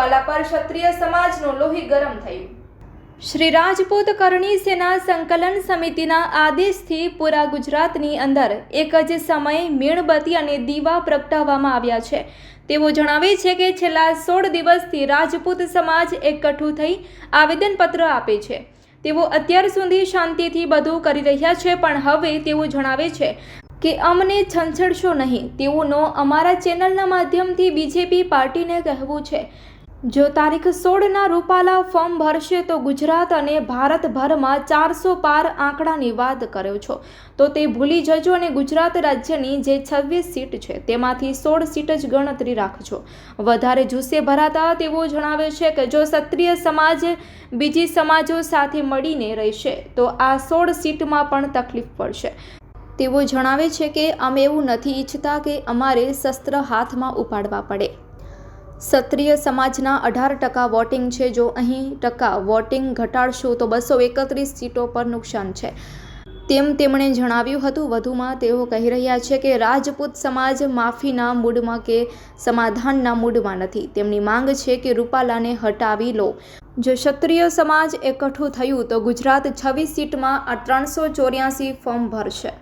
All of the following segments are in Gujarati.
રૂપાલા પર ક્ષત્રિય સમાજનું લોહી ગરમ થયું. શ્રી રાજપૂત કરણી સેના સંકલન સમિતિના આદેશથી પૂરા ગુજરાતની અંદર એક જ સમયે મીણબત્તી અને દીવા પ્રગટાવવામાં આવ્યા છે. તેઓ જણાવે છે કે છેલ્લા સોળ દિવસથી રાજપૂત સમાજ એકઠું થઈ આવેદનપત્ર આપે છે. તેઓ અત્યાર સુધી શાંતિથી બધું કરી રહ્યા છે, પણ હવે તેઓ જણાવે છે કે અમને છંછડશો નહીં. તેઓનો અમારા ચેનલના માધ્યમથી બીજેપી પાર્ટીને કહેવું છે. જો તારીખ સોળના રૂપાલા ફોર્મ ભરશે તો ગુજરાત અને ભારતભરમાં ચારસો પાર આંકડાની વાત કર્યો છો. તો તે ભૂલી જજો અને ગુજરાત રાજ્યની જે છવ્વીસ સીટ છે તેમાંથી સોળ સીટ જ ગણતરી રાખજો. વધારે જુસ્સે ભરાતા તેઓ જણાવે છે કે જો ક્ષત્રિય સમાજ બીજી સમાજો સાથે મળીને રહેશે, તો આ સોળ સીટમાં પણ તકલીફ પડશે. તેઓ જણાવે છે કે અમે એવું નથી ઈચ્છતા કે અમારે શસ્ત્ર હાથમાં ઉપાડવા પડે. ક્ષત્રિય સમાજના અઢાર ટકા વોટિંગ છે. જો અહીં ટકા વોટિંગ ઘટાડશો તો બસો એકત્રીસ સીટો પર નુકસાન છે. તેમ તેમણે જણાવ્યું હતું. વધુમાં તેઓ કહી રહ્યા છે કે રાજપૂત સમાજ માફીના મૂડમાં કે સમાધાનના મૂડમાં નથી. તેમની માંગ છે કે રૂપાલાને હટાવી લો. જો ક્ષત્રિય સમાજ એકઠું થયું તો ગુજરાત છવ્વીસ સીટમાં આ ત્રણસો ચોર્યાસી ફોર્મ ભરશે.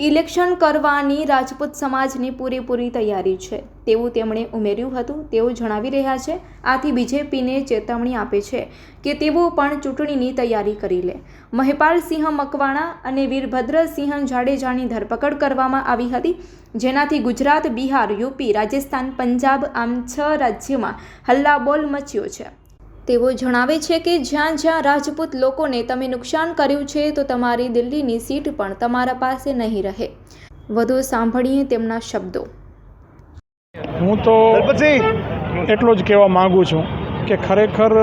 ઇલેક્શન કરવાની રાજપૂત સમાજની પૂરેપૂરી તૈયારી છે. તેવું તેમણે ઉમેર્યું હતું. તેઓ જણાવી રહ્યા છે, આથી બીજેપીને ચેતવણી આપે છે કે તેઓ પણ ચૂંટણીની તૈયારી કરી લે. મહેપાલસિંહ મકવાણા અને વીરભદ્રસિંહ જાડેજાની ધરપકડ કરવામાં આવી હતી. જેનાથી ગુજરાત, બિહાર, યુપી, રાજસ્થાન, પંજાબ આમ છ રાજ્યમાં હલ્લાબોલ મચ્યો છે. તેઓ જણાવે છે કે જ્યાં જ્યાં રાજપૂત લોકોને તમે નુકસાન કર્યું છે તો તમારી દિલ્હીની સીટ પણ તમારા પાસે નહીં રહે. વધુ સાંભળીએ તેમના શબ્દો. હું તો એટલો જ કહેવા માગું છું કે ખરેખર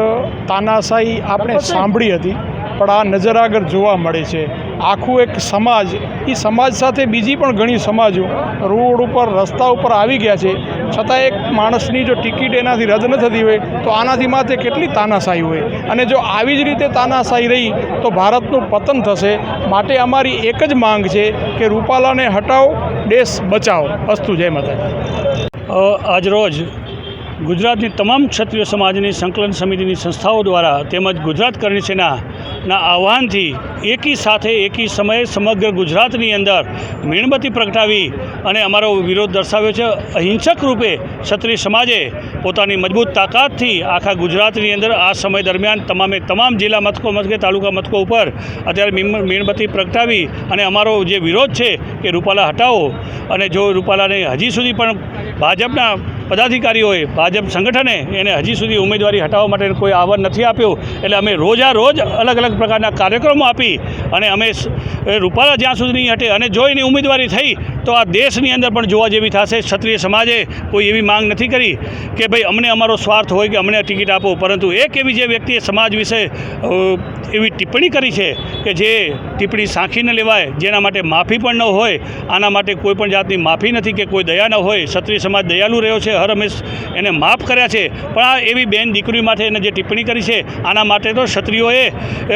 તાનાશાહી આપણે સાંભળી હતી પણ આ નજર આગળ જોવા મળે છે. આખું એક સમાજ એ સમાજ સાથે બીજી પણ ઘણી સમાજો રોડ ઉપર રસ્તા ઉપર આવી ગયા છે. છતાં એક માણસની જો ટિકિટ એનાથી રદ ન થતી હોય, તો આનાથી માથે કેટલી તાનાશાહી હોય? અને જો આવી જ રીતે તાનાશાહી રહી, તો ભારતનું પતન થશે. માટે અમારી એક જ માંગ છે કે રૂપાલાને હટાવો, દેશ બચાવો. અસ્તુ, જય માતા આજરોજ ગુજરાતની તમામ ક્ષત્રિય સમાજની સંકલન સમિતિની સંસ્થાઓ દ્વારા તેમજ ગુજરાત કરણી સેનાના આહવાનથી એકી સાથે એકી સમયે સમગ્ર ગુજરાતની અંદર મીણબત્તી પ્રગટાવી અને અમારો વિરોધ દર્શાવ્યો છે. અહિંસક રૂપે ક્ષત્રિય સમાજે પોતાની મજબૂત તાકાતથી આખા ગુજરાતની અંદર આ સમય દરમિયાન તમામે તમામ જિલ્લા મથકો, મથકે, તાલુકા મથકો ઉપર અત્યારે મીણ- મીણબત્તી પ્રગટાવી અને અમારો જે વિરોધ છે કે રૂપાલા હટાવો. અને જો રૂપાલાને હજી સુધી પણ ભાજપના પદાધિકારીઓએ ભાજપ સંગઠને એને હજી સુધી ઉમેદવારી હટાવવા માટે કોઈ આવન નથી આપ્યું. એટલે અમે રોજા રોજ અલગ અલગ પ્રકારના કાર્યક્રમો આપી અને અમે રૂપાલા જ્યાં સુધી નહીં હટે અને જો એની ઉમેદવારી થઈ, તો આ દેશની અંદર પણ જોવા જેવી થશે. ક્ષત્રિય સમાજે કોઈ એવી માંગ નથી કરી કે ભાઈ અમને અમારો સ્વાર્થ હોય કે અમને ટિકિટ આપો. પરંતુ એક એવી જે વ્યક્તિએ સમાજ વિશે એવી ટિપ્પણી કરી છે કે જે ટિપ્પણી સાંખી ન લેવાય, જેના માટે માફી પણ ન હોય, આના માટે કોઈ પણ જાતની માફી નથી કે કોઈ દયા ન હોય. ક્ષત્રિય સમાજ દયાલુ રહ્યો છે. હર હંમેશ એને માફ કર્યા છે. પણ આ એવી બેન દીકરી માટે એને જે ટિપ્પણી કરી છે, આના માટે તો ક્ષત્રિયોએ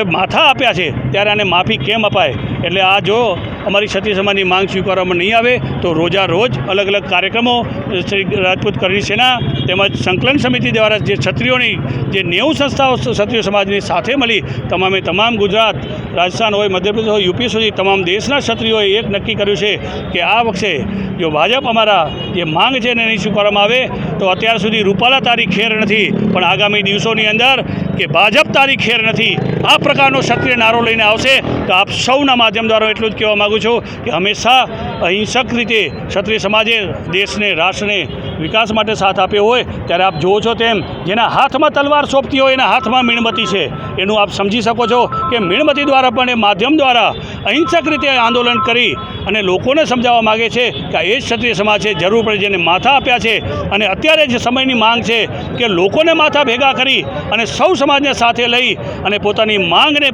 માથા આપ્યા છે. ત્યારે આને માફી કેમ અપાય? એટલે આ જો અમારી ક્ષત્રિય સમાજની માંગ સ્વીકારવામાં નહીં આવે તો રોજા રોજ અલગ અલગ કાર્યક્રમો શ્રી રાજપૂત કરણી સેના તેમજ સંકલન સમિતિ દ્વારા જે ક્ષત્રિયોની જે નેવું સંસ્થાઓ ક્ષત્રિય સમાજની સાથે મળી, તમામે તમામ ગુજરાત, રાજસ્થાન હોય, મધ્યપ્રદેશ હોય, યુપી સુધી તમામ દેશના ક્ષત્રિયોએ એક નક્કી કર્યું છે કે આ વખતે જો ભાજપ અમારા જે માંગ છે એને નહીં સ્વીકારવામાં આવે, તો અત્યાર સુધી રૂપાલા તારી ખેર નથી. પણ આગામી દિવસોની અંદર કે ભાજપ તારી ખેર નથી. આ પ્રકારનો ક્ષત્રિય નારો લઈને આવશે તો આપ સૌના માધ્યમ દ્વારા એટલું જ કહેવા માગું છું કે હંમેશા અહિંસક રીતે ક્ષત્રિય સમાજે દેશને, રાષ્ટ્રને વિકાસ માટે સાથ આપ્યો હોય, ત્યારે આપ જુઓ છો તેમ જેના હાથમાં તલવાર સોંપતી હોય, એના હાથમાં મીણબત્તી છે. એનું આપ સમજી શકો છો કે મીણબત્તી દ્વારા પણ એ માધ્યમ દ્વારા અહિંસક રીતે આંદોલન કરી અને લોકોને સમજાવવા માગે છે કે આ એ જ ક્ષત્રિય સમાજ છે, જરૂર પડે જેને માથા આપ્યા છે. અને અત્યારે જે સમયની માંગ છે કે લોકોને માથા ભેગા કરી અને સૌ સમાજને સાથે લઈ અને પોતાની માંગને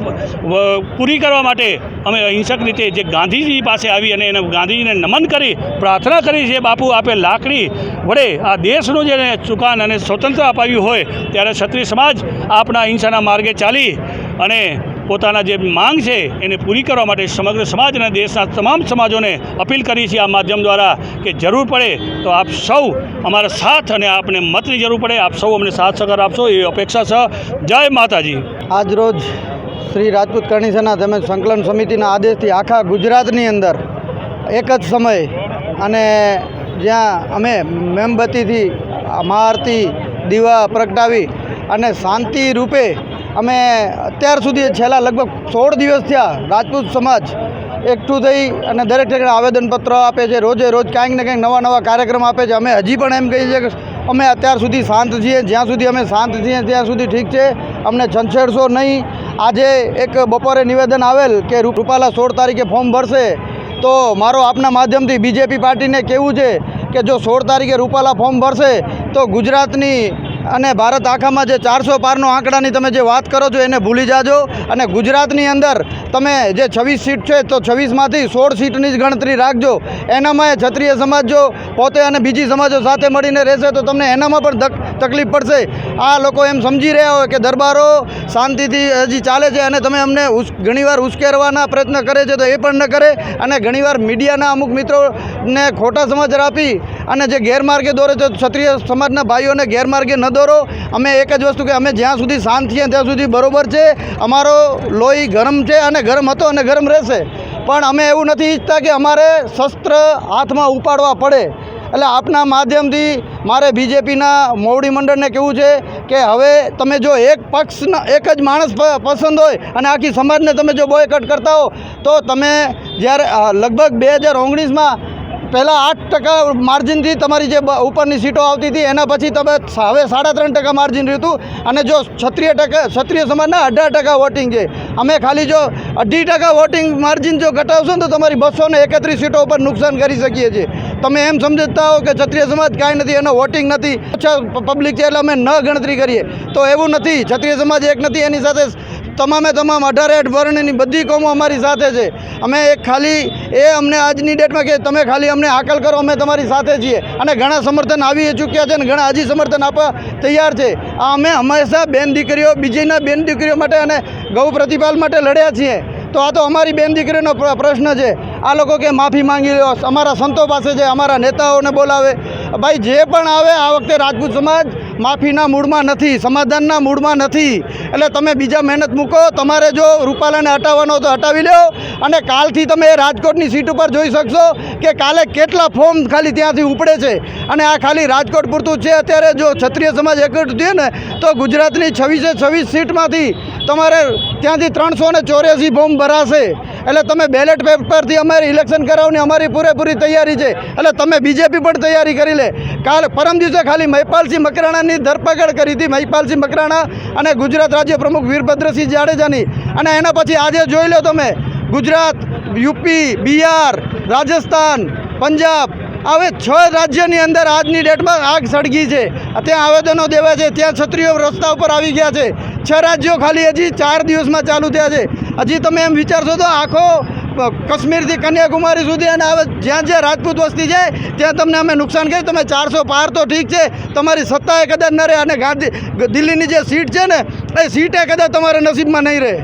પૂરી કરવા માટે અમે અહિંસક રીતે જે ગાંધીજી પાસે આવી અને એને ગાંધીજીને નમન કરી, પ્રાર્થના કરી જે બાપુ, આપે લાકડી વડે આ દેશનું જે ચુકાન અને સ્વતંત્ર અપાવ્યું હોય, ત્યારે ક્ષત્રિય સમાજ આપણા અહિંસાના માર્ગે ચાલી અને પોતાના જે માંગ છે એને પૂરી કરવા માટે સમગ્ર સમાજ અને દેશના તમામ સમાજોને અપીલ કરી છે આ માધ્યમ દ્વારા કે જરૂર પડે તો આપ સૌ અમારા સાથ અને આપને મતની જરૂર પડે. આપ સૌ અમને સાથ સહકાર આપશો. એ અપેક્ષા છે. જય માતાજી. આજ રોજ શ્રી રાજપૂત કરણી સેના તેમજ સંકલન સમિતિના આદેશથી આખા ગુજરાતની અંદર એક જ સમયે અને જ્યાં અમે મેમબત્તીથી મહાઆરતી દીવા પ્રગટાવી અને શાંતિ રૂપે અમે અત્યાર સુધી છેલ્લા લગભગ સોળ દિવસ થયા રાજપૂત સમાજ એકઠું થઈ અને દરેક જગ્યાએ આવેદનપત્ર આપે છે. રોજે રોજ કાંઈક ને કંઈક નવા નવા કાર્યક્રમ આપે છે. અમે હજી પણ એમ કહીએ છીએ કે અમે અત્યાર સુધી શાંત છીએ. જ્યાં સુધી અમે શાંત છીએ ત્યાં સુધી ઠીક છે. અમને છંછેડશો નહીં. આજે એક બપોરે નિવેદન આવેલ કે રૂપાલા સોળ તારીખે ફોર્મ ભરશે. તો મારો આપના માધ્યમથી બીજેપી પાર્ટીને કહેવું છે કે જો સોળ તારીખે રૂપાલા ફોર્મ ભરશે, તો ગુજરાતની અને ભારત આખામાં જે ચારસો પારનો આંકડાની તમે જે વાત કરો છો એને ભૂલી જાજો. અને ગુજરાતની અંદર તમે જે છવ્વીસ સીટ છે તો છવ્વીસમાંથી સોળ સીટની જ ગણતરી રાખજો. એનામાં ક્ષત્રિય સમાજ જો પોતે અને બીજી સમાજો સાથે મળીને રહેશે તો તમને એનામાં પણ તકલીફ પડશે. આ લોકો એમ સમજી રહ્યા હોય કે દરબારો શાંતિથી હજી ચાલે છે અને તમે અમને ઘણીવાર ઉશ્કેરવાના પ્રયત્ન કરે છે તો એ પણ ન કરે અને ઘણીવાર મીડિયાના અમુક મિત્રોને ખોટા સમાચાર આપી અને જે ગેરમાર્ગે દોરે છે, ક્ષત્રિય સમાજના ભાઈઓને ગેરમાર્ગે ન દોરો. અમે એક જ વસ્તુ કે અમે જ્યાં સુધી શાંત છીએ ત્યાં સુધી બરોબર છે. અમારો લોહી ગરમ છે અને ગરમ હતો અને ગરમ રહેશે. પણ અમે એવું નથી ઈચ્છતા કે અમારે શસ્ત્ર હાથમાં ઉપાડવા પડે. એટલે આપના માધ્યમથી મારે બીજેપીના મોવડી મંડળને કહેવું છે કે હવે તમે જો એક પક્ષના એક જ માણસ પસંદ હોય અને આખી સમાજને તમે જો બોયકટ કરતા હો, તો તમે જ્યારે લગભગ બે હજાર ઓગણીસમાં પહેલાં આઠ ટકા માર્જિનથી તમારી જે ઉપરની સીટો આવતી હતી, એના પછી તમે હવે સાડા ત્રણ ટકા માર્જિન રહ્યું હતું અને જો ક્ષત્રિય ટકા, ક્ષત્રિય સમાજના અઢાર ટકા વોટિંગ છે. અમે ખાલી જો અઢી ટકા વોટિંગ માર્જિન જો ઘટાવશો ને તો તમારી બસો એકત્રીસ સીટો ઉપર નુકસાન કરી શકીએ છીએ. તમે એમ સમજતા હો કે ક્ષત્રિય સમાજ કાંઈ નથી, એનો વોટિંગ નથી. ઓછા પબ્લિક છે એટલે અમે ન ગણતરી કરીએ. તો એવું નથી. ક્ષત્રિય સમાજ એક નથી, એની સાથે તમામે તમામ અઢાર એઠ વર્ણની બધી કોમો અમારી સાથે છે. અમે એક ખાલી, એ અમને આજની ડેટમાં કે તમે ખાલી અમને હાકલ કરો, અમે તમારી સાથે છીએ. અને ઘણા સમર્થન આવી ચૂક્યા છે અને ઘણા હજી સમર્થન આપવા તૈયાર છે. આ અમે હંમેશા બેન દીકરીઓ, બીજીના બેન દીકરીઓ માટે અને ગૌ પ્રતિપાલ માટે લડ્યા છીએ. તો આ તો અમારી બેન દીકરીનો પ્રશ્ન છે. આ લોકો કે માફી માંગી લો અમારા સંતો પાસે છે અમારા નેતાઓને બોલાવે. ભાઈ, જે પણ આવે આ વખતે રાજપૂત સમાજ માફીના મૂડમાં નથી, સમાધાનના મૂડમાં નથી. એટલે તમે બીજા મહેનત મૂકો, તમારે જો રૂપાલાને હટાવવાનો તો હટાવી લો અને કાલથી તમે રાજકોટની સીટ ઉપર જોઈ શકશો કે કાલે કેટલા ફોર્મ ખાલી ત્યાંથી ઉપડે છે. અને આ ખાલી રાજકોટ પૂરતું છે. અત્યારે જો ક્ષત્રિય સમાજ એકઠ થયો ને, તો ગુજરાતની છવ્વીસે છવ્વીસ સીટમાંથી તમારે ત્યાંથી ત્રણસો ને ફોર્મ ભરાશે. એટલે તમે બેલેટ પેપરથી અમારી ઇલેક્શન કરાવવાની અમારી પૂરેપૂરી તૈયારી છે. એટલે તમે બીજેપી પણ તૈયારી કરી લે. કાલ પરમ દિવસે ખાલી મહિપાલસિંહ મકરાણાની ધરપકડ કરી હતી. મહિપાલસિંહ મકરાણા અને ગુજરાત રાજ્ય પ્રમુખ વીરભદ્રસિંહ જાડેજાની. અને એના પછી આજે જોઈ લો તમે, ગુજરાત, યુપી, બિહાર, રાજસ્થાન, પંજાબ, હવે છ રાજ્યની અંદર આજની ડેટમાં આગ સળગી છે. ત્યાં આવેદનો દેવા છે. ત્યાં છત્રીઓ રસ્તા ઉપર આવી ગયા છે. છ રાજ્યો ખાલી હજી ચાર દિવસમાં ચાલુ થયા છે. હજી તમે એમ વિચારશો તો આખો કાશ્મીરથી કન્યાકુમારી સુધી અને હવે જ્યાં જ્યાં રાજપૂત વસ્તી જાય ત્યાં તમને અમે નુકસાન કરી. તમે ચારસો પાર તો ઠીક છે, તમારી સત્તાએ કદાચ ન રહે અને ગાંધી દિલ્હીની જે સીટ છે ને, એ સીટે કદાચ તમારા નસીબમાં નહીં રહે.